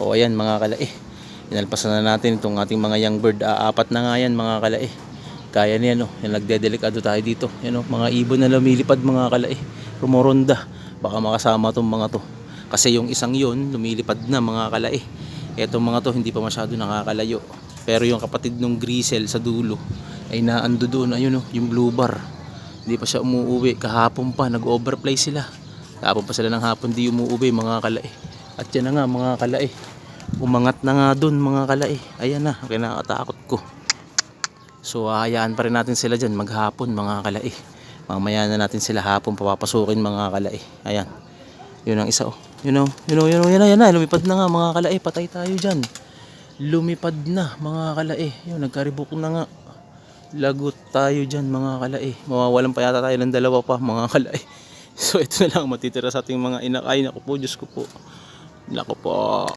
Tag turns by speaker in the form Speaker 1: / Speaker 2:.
Speaker 1: O ayan mga kalae. Inalpasan na natin itong ating mga young bird. Ah, apat na nga yan mga kalae. Kaya niyan no. Yung nagdedelikado tayo dito. Yan no, mga ibon na lumilipad mga kalae. Rumoronda. Baka makasama tong mga to. Kasi yung isang yun, lumilipad na mga kalae. Etong mga to hindi pa masyado nakakalayo. Pero yung kapatid nung grisel sa dulo ay naando doon. Ayun no, yung blue bar. Hindi pa siya umuuwi. Kahapon pa, nag-overplay sila. Kahapon pa sila ng hapon di umuuwi mga kalae. At yan na nga mga kalae. Umangat na nga doon mga kalae. Ayan na, kinakatakot ko. So hayaan pa rin natin sila dyan maghapon mga kalae. Mamaya na natin sila hapon papapasukin mga kalae. Ayan. Yun ang isa oh. Yun oh. Yun oh, yun oh, yan na, yan na. Lumipad na nga mga kalae. Patay tayo dyan. Lumipad na mga kalae. Yun, nagkaribok na nga. Lagot tayo dyan mga kalae. Mawawalan pa yata tayo ng dalawa pa mga kalae. So ito na lang matitira sa ating mga inakay. Naku po, Diyos ko po. Naku po.